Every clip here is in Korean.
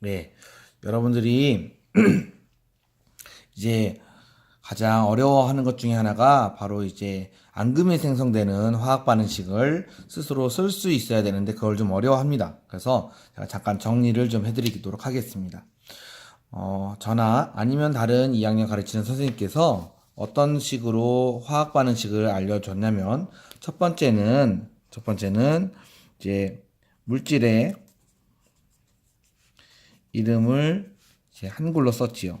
네. 여러분들이 이제 가장 어려워하는 것 중에 하나가 바로 이제 앙금이 생성되는 화학 반응식을 스스로 쓸 수 있어야 되는데 그걸 좀 어려워합니다. 그래서 제가 잠깐 정리를 좀 해드리도록 하겠습니다. 어, 저나 아니면 다른 2학년 가르치는 선생님께서 어떤 식으로 화학 반응식을 알려줬냐면 첫 번째는 첫 번째는 이제 물질의 이름을 이제 한글로 썼지요.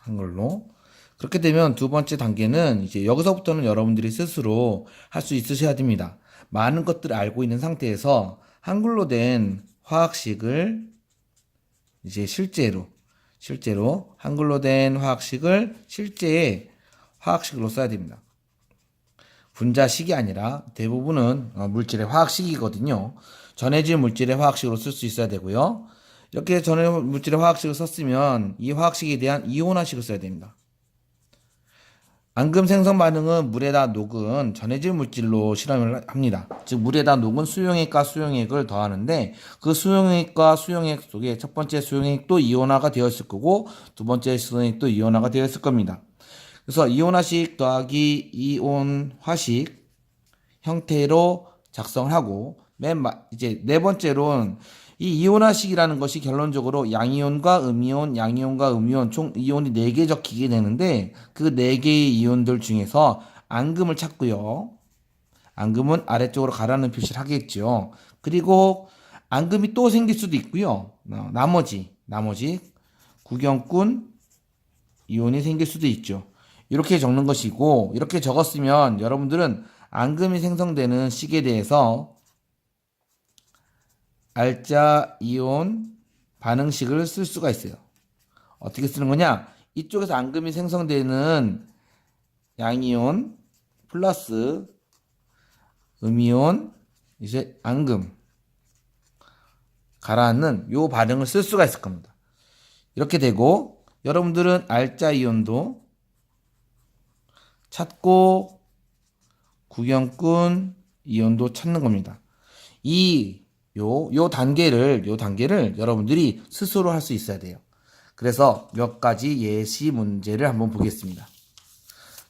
한글로. 그렇게 되면 두 번째 단계는 이제 여기서부터는 여러분들이 스스로 할 수 있으셔야 됩니다. 많은 것들을 알고 있는 상태에서 한글로 된 화학식을 이제 실제로 실제로 한글로 된 화학식을 실제의 화학식으로 써야 됩니다. 분자식이 아니라 대부분은 어, 물질의 화학식이거든요. 전해질 물질의 화학식으로 쓸 수 있어야 되고요. 이렇게 전해질 물질의 화학식을 썼으면 이 화학식에 대한 이온화식을 써야 됩니다. 앙금 생성 반응은 물에다 녹은 전해질 물질로 실험을 합니다. 즉 물에다 녹은 수용액과 수용액을 더하는데 그 수용액과 수용액 속에 첫 번째 수용액도 이온화가 되어 있을 거고 두 번째 수용액도 이온화가 되어 있을 겁니다. 그래서 이온화식 더하기 이온화식 형태로 작성을 하고 맨 마, 이제 네 번째로는 이 이온화식이라는 것이 결론적으로 양이온과 음이온, 양이온과 음이온 총 이온이 4개 적히게 되는데 그 4개의 이온들 중에서 앙금을 찾고요. 앙금은 아래쪽으로 가라는 표시를 하겠죠. 그리고 앙금이 또 생길 수도 있고요. 어, 나머지 나머지 구경꾼 이온이 생길 수도 있죠. 이렇게 적는 것이고 이렇게 적었으면 여러분들은 앙금이 생성되는 식에 대해서 알짜 이온 반응식을 쓸 수가 있어요. 어떻게 쓰는 거냐? 이쪽에서 앙금이 생성되는 양이온 플러스 음이온 이제 앙금 가라앉는 요 반응을 쓸 수가 있을 겁니다. 이렇게 되고 여러분들은 알짜 이온도 찾고 구경꾼 이온도 찾는 겁니다. 이 요, 요 단계를, 요 단계를 여러분들이 스스로 할 수 있어야 돼요. 그래서 몇 가지 예시 문제를 한번 보겠습니다.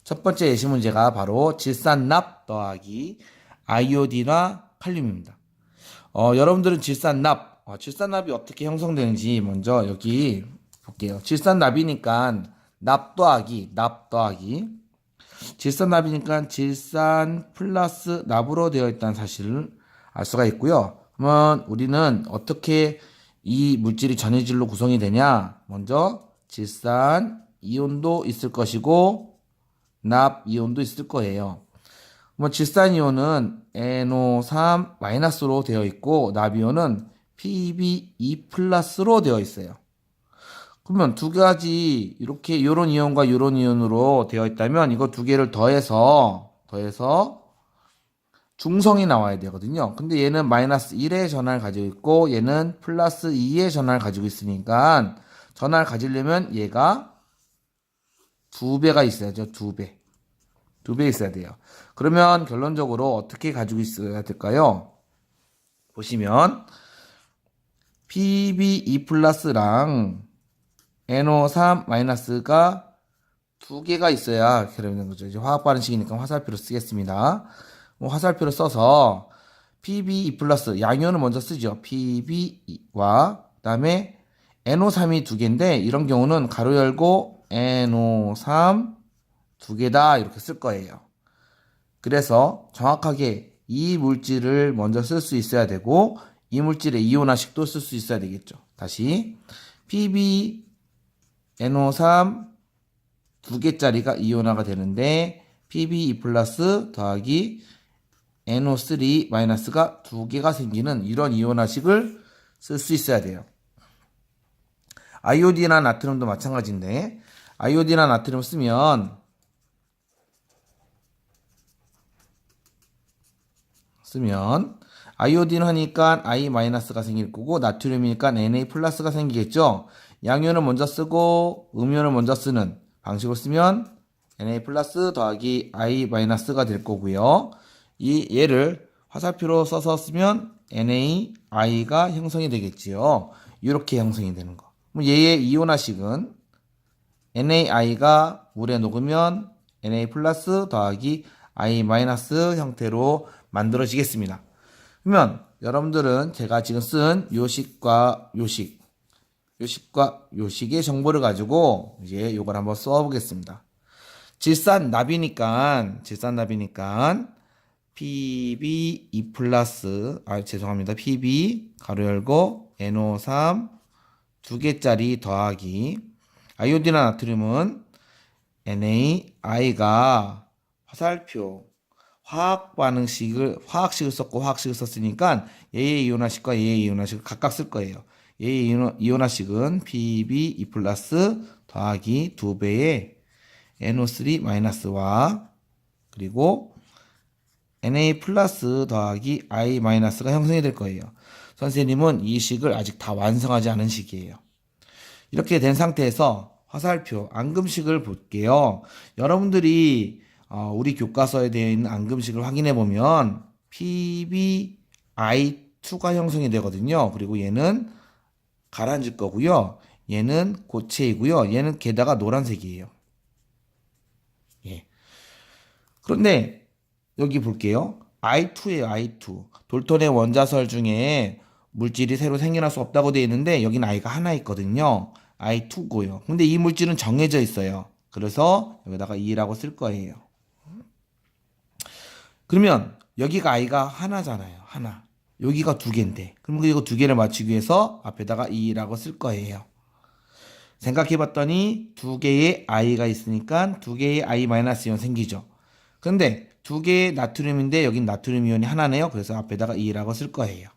첫 번째 예시 문제가 바로 질산납 더하기 아이오딘화 칼륨입니다. 어, 여러분들은 질산납, 어, 질산납이 어떻게 형성되는지 먼저 여기 볼게요. 질산납이니까 납 더하기, 납 더하기. 질산납이니까 질산 플러스 납으로 되어 있다는 사실을 알 수가 있고요. 그러면 우리는 어떻게 이 물질이 전해질로 구성이 되냐? 먼저 질산 이온도 있을 것이고 납 이온도 있을 거예요. 뭐 질산 이온은 NO3 마이너스로 되어 있고 납 이온은 PbE 플러스로 되어 있어요. 그러면 두 가지 이렇게 이런 이온과 이런 이온으로 되어 있다면 이거 두 개를 더해서 더해서 중성이 나와야 되거든요. 근데 얘는 마이너스 1의 전하를 가지고 있고 얘는 플러스 2의 전하를 가지고 있으니까 전하를 가지려면 얘가 두 배가 있어야죠. 두 배. 두 배 있어야 돼요. 그러면 결론적으로 어떻게 가지고 있어야 될까요? 보시면 PbE 플러스랑 NO3 마이너스가 두 개가 있어야 이렇게 되는 거죠. 이제 화학 반응식이니까 화살표로 쓰겠습니다. 뭐 화살표를 써서 PB2 플러스 양이온을 먼저 쓰죠. PB와 그다음에 NO3이 두 개인데 이런 경우는 가로 열고 NO3 두 개다 이렇게 쓸 거예요. 그래서 정확하게 이 물질을 먼저 쓸 수 있어야 되고 이 물질의 이온화식도 쓸 수 있어야 되겠죠. 다시 PB NO3 두 개짜리가 이온화가 되는데 PB2 플러스 더하기 NO3 마이너스가 두 개가 생기는 이런 이온화식을 쓸 수 있어야 돼요. 아이오디나 나트륨도 마찬가지인데 아이오디나 나트륨 쓰면 쓰면 아이오딘 하니까 I 마이너스가 생길 거고 나트륨이니까 Na 플러스가 생기겠죠. 양이온을 먼저 쓰고 음이온을 먼저 쓰는 방식으로 쓰면 Na 플러스 더하기 I 마이너스가 될 거고요. 이 얘를 화살표로 써서 쓰면 NaI가 형성이 되겠지요. 이렇게 형성이 되는 거. 얘의 이온화식은 NaI가 물에 녹으면 Na 플러스 더하기 I 마이너스 형태로 만들어지겠습니다. 그러면 여러분들은 제가 지금 쓴 요식과 요식, 요식과 요식의 정보를 가지고 이제 요걸 한번 써보겠습니다. 질산 납이니까, 질산 납이니까, PB 2 플러스, 아, 죄송합니다. PB, 가로 열고, NO3, 두 개짜리 더하기, 아이오딘과 나트륨은 NaI가 화살표, 화학 반응식을, 화학식을 썼고 화학식을 썼으니까 얘의 이온화식과 얘의 이온화식을 각각 쓸 거예요. 이온- 이온화식은 PB 2 플러스 더하기 2배의 NO3 마이너스와 그리고 Na 플러스 더하기 I 마이너스가 형성이 될 거예요. 선생님은 이 식을 아직 다 완성하지 않은 식이에요. 이렇게 된 상태에서 화살표 앙금식을 볼게요. 여러분들이 어, 우리 교과서에 되어 있는 앙금식을 확인해 보면 PbI2가 형성이 되거든요. 그리고 얘는 가라앉을 거고요. 얘는 고체이고요. 얘는 게다가 노란색이에요. 예. 그런데 여기 볼게요. I2예요, I2. 돌톤의 원자설 중에 물질이 새로 생겨날 수 없다고 되어 있는데 여기는 I가 하나 있거든요. I2고요. 근데 이 물질은 정해져 있어요. 그래서 여기다가 2라고 쓸 거예요. 그러면 여기가 I가 하나잖아요. 하나. 여기가 두 개인데. 그럼 이거 두 개를 맞추기 위해서 앞에다가 2라고 쓸 거예요. 생각해 봤더니 두 개의 i가 있으니까 두 개의 i 마이너스 이온 생기죠. 근데 두 개의 나트륨인데 여긴 나트륨 이온이 하나네요. 그래서 앞에다가 2라고 쓸 거예요.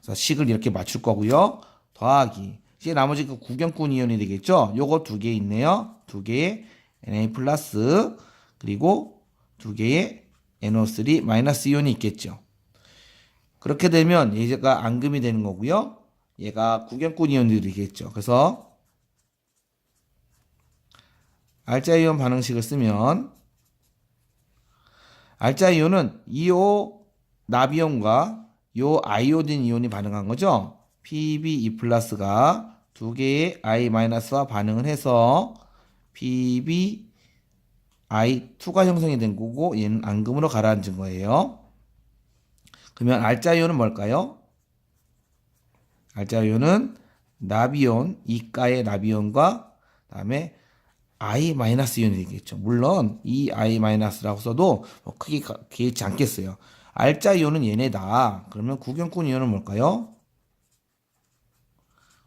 그래서 식을 이렇게 맞출 거고요. 더하기. 이제 나머지 그 구경꾼 이온이 되겠죠. 요거 두 개 있네요. 두 개의 Na 플러스 그리고 두 개의 NO3 마이너스 이온이 있겠죠. 그렇게 되면 얘가 앙금이 되는 거고요. 얘가 구경꾼 이온이 되겠죠. 그래서 알자이온 반응식을 쓰면 알자이온은 이오 나비온과 요 아이오딘 이온이 반응한 거죠. PB2 플러스가 두 개의 I 마이너스와 반응을 해서 PB I2가 형성이 된 거고 얘는 앙금으로 가라앉은 거예요. 그러면 알자이온은 뭘까요? 알자이온은 나비온, 이가의 나비온과 그다음에 i 마이너스 이온이 되겠죠. 물론 이 i 마이너스라고 써도 뭐 크게 가- 개의치 않겠어요. 알자 이온은 얘네다. 그러면 구경꾼 이온은 뭘까요?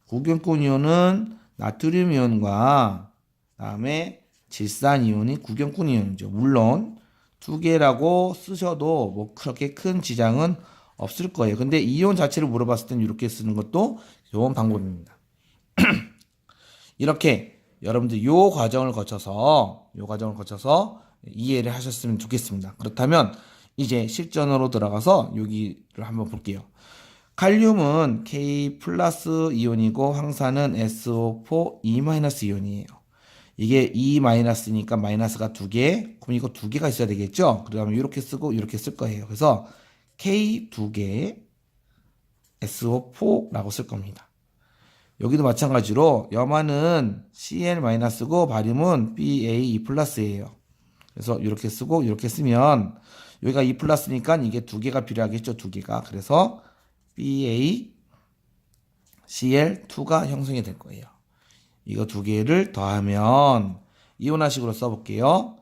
구경꾼 이온은 나트륨 이온과 그다음에 질산 이온이 구경꾼 이온이죠. 물론 두 개라고 쓰셔도 뭐 그렇게 큰 지장은 없을 거예요. 근데 이온 자체를 물어봤을 땐 이렇게 쓰는 것도 좋은 방법입니다. 이렇게 여러분들 요 과정을 거쳐서 요 과정을 거쳐서 이해를 하셨으면 좋겠습니다. 그렇다면 이제 실전으로 들어가서 여기를 한번 볼게요. 칼륨은 K 플러스 이온이고 황산은 SO4 E 마이너스 이온이에요. 이게 E 마이너스니까 마이너스가 두 개, 그럼 이거 두 개가 있어야 되겠죠? 그러면 이렇게 쓰고 이렇게 쓸 거예요. 그래서 K 두 개, SO4라고 쓸 겁니다. 여기도 마찬가지로 염화는 Cl-고 바륨은 BA2 플러스예요. 그래서 이렇게 쓰고 이렇게 쓰면 여기가 2 플러스니까 이게 두 개가 필요하겠죠. 두 개가. 그래서 BA CL2가 형성이 될 거예요. 이거 두 개를 더하면 이온화식으로 써볼게요.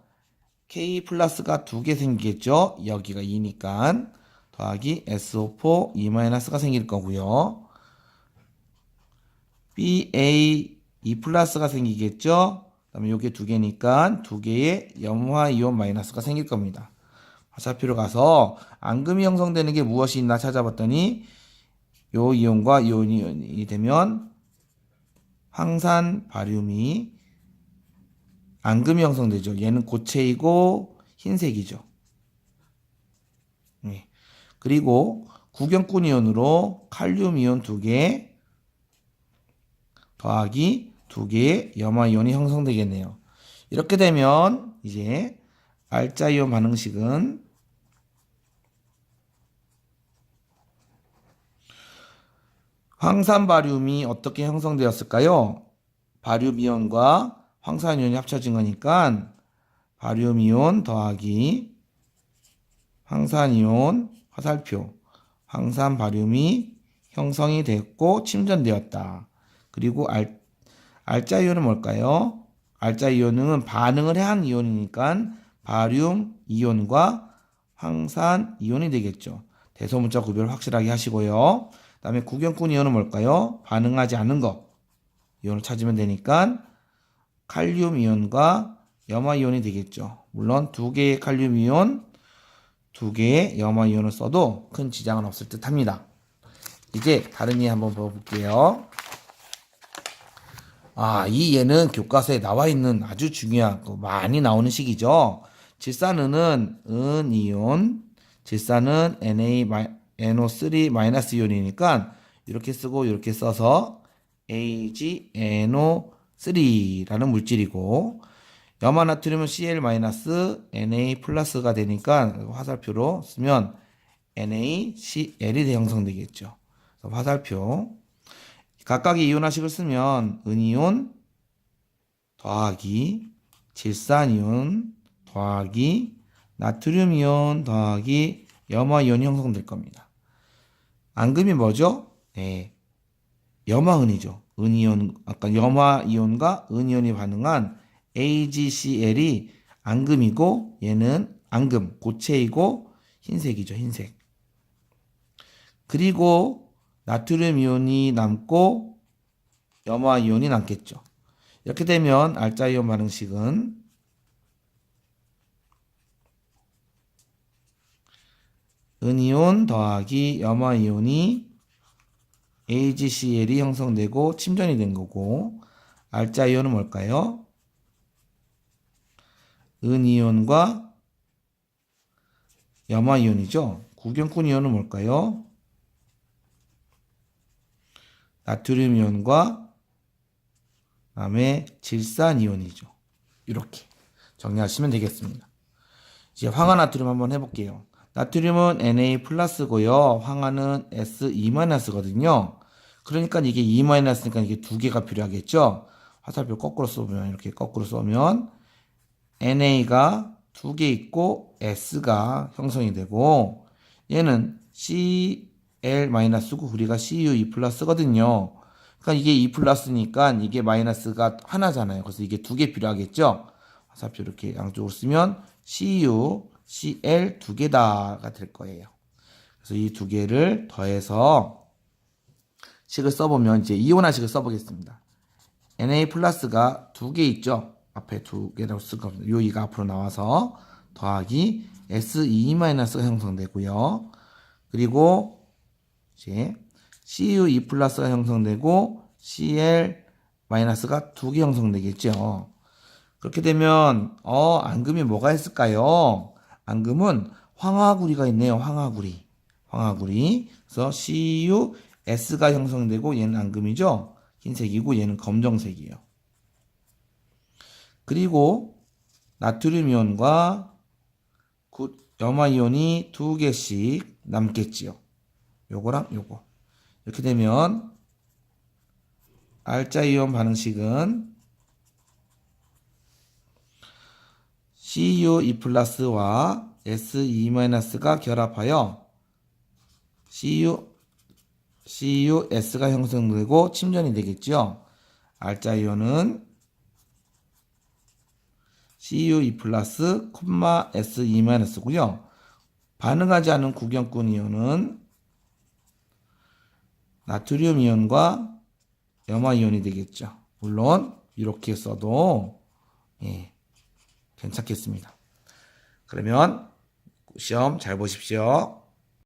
K 플러스가 두 개 생기겠죠. 여기가 2니까 더하기 SO4 E 마이너스가 생길 거고요. BA 2 플러스가 생기겠죠. 그다음에 요게 두 개니까 두 개의 염화 이온 마이너스가 생길 겁니다. 화살표로 가서 앙금이 형성되는 게 무엇이 있나 찾아봤더니 요 이온과 이온 이온이 되면 황산 바륨이 앙금이 형성되죠. 얘는 고체이고 흰색이죠. 네. 그리고 구경꾼 이온으로 칼륨 이온 두 개, 더하기 두 개의 염화 이온이 형성되겠네요. 이렇게 되면 이제 알자 이온 반응식은 황산 바륨이 어떻게 형성되었을까요? 바륨 이온과 황산 이온이 합쳐진 거니까 바륨 이온 더하기 황산 이온 화살표 황산 바륨이 형성이 됐고 침전되었다. 그리고 알, 알자 이온은 뭘까요? 알자 이온은 반응을 한 이온이니까 바륨 이온과 황산 이온이 되겠죠. 대소문자 구별 확실하게 하시고요. 그 다음에 구경꾼 이온은 뭘까요? 반응하지 않는 거 이온을 찾으면 되니까 칼륨 이온과 염화 이온이 되겠죠. 물론 두 개의 칼륨 이온, 두 개의 염화 이온을 써도 큰 지장은 없을 듯 합니다. 이제 다른 예 한번 봐볼게요. 아, 이 예는 교과서에 나와 있는 아주 중요한 거 많이 나오는 식이죠. 질산은은 은 이온, 질산은 Na NO3 마이너스 이온이니까 이렇게 쓰고 이렇게 써서 AgNO3라는 물질이고 염화나트륨은 Cl 마이너스 Na 플러스가 되니까 화살표로 쓰면 NaCl이 형성되겠죠. 화살표 각각의 이온화식을 쓰면 은이온 더하기 질산이온 더하기 나트륨이온 더하기 염화이온이 형성될 겁니다. 앙금이 뭐죠? 네. 염화은이죠. 은이온, 아까 염화이온과 은이온이 반응한 AgCl이 앙금이고 얘는 앙금, 고체이고 흰색이죠. 흰색. 그리고 나트륨 이온이 남고 염화 이온이 남겠죠. 이렇게 되면 알자 이온 반응식은 은이온 더하기 염화 이온이 AgCl이 형성되고 침전이 된 거고 알자 이온은 뭘까요? 은이온과 염화 이온이죠. 구경꾼 이온은 뭘까요? 나트륨 이온과 다음에 질산 이온이죠. 이렇게 정리하시면 되겠습니다. 이제 황화 나트륨 한번 해볼게요. 나트륨은 Na 플러스고요. 황화는 Se 마이너스거든요. 그러니까 이게 E 마이너스니까 이게 두 개가 필요하겠죠. 화살표 거꾸로 쏘면 이렇게 거꾸로 쏘면 NA가 두 개 있고 S가 형성이 되고 얘는 CL 마이너스고 우리가 CU E 플러스거든요. 그러니까 이게 E 플러스니까 이게 마이너스가 하나잖아요. 그래서 이게 두 개 필요하겠죠. 화살표 이렇게 양쪽으로 쓰면 CU, CL 두 개다가 될 거예요. 그래서 이 두 개를 더해서 식을 써보면 이제 이온화식을 써보겠습니다. Na 플러스가 두 개 있죠. 앞에 두 개라고 쓸 겁니다. 요 2가 앞으로 나와서 더하기 Se-가 형성되고요. 그리고 이제 CU2 플러스가 형성되고 CL 마이너스가 두 개 형성되겠죠. 그렇게 되면 어 앙금이 뭐가 있을까요? 앙금은 황화구리가 있네요. 황화구리. 황화구리. 그래서 CU S가 형성되고 얘는 앙금이죠. 흰색이고 얘는 검정색이에요. 그리고 나트륨 이온과 염화 이온이 두 개씩 남겠지요. 요거랑 요거. 이렇게 되면 알자 이온 반응식은 CU2 플러스와 SE-가 결합하여 CU, CUS가 형성되고 침전이 되겠죠. 알자 이온은 CU2 플러스, 콤마 SE-고요. 반응하지 않은 구경꾼 이온은 나트륨 이온과 염화 이온이 되겠죠. 물론 이렇게 써도 예, 괜찮겠습니다. 그러면 시험 잘 보십시오.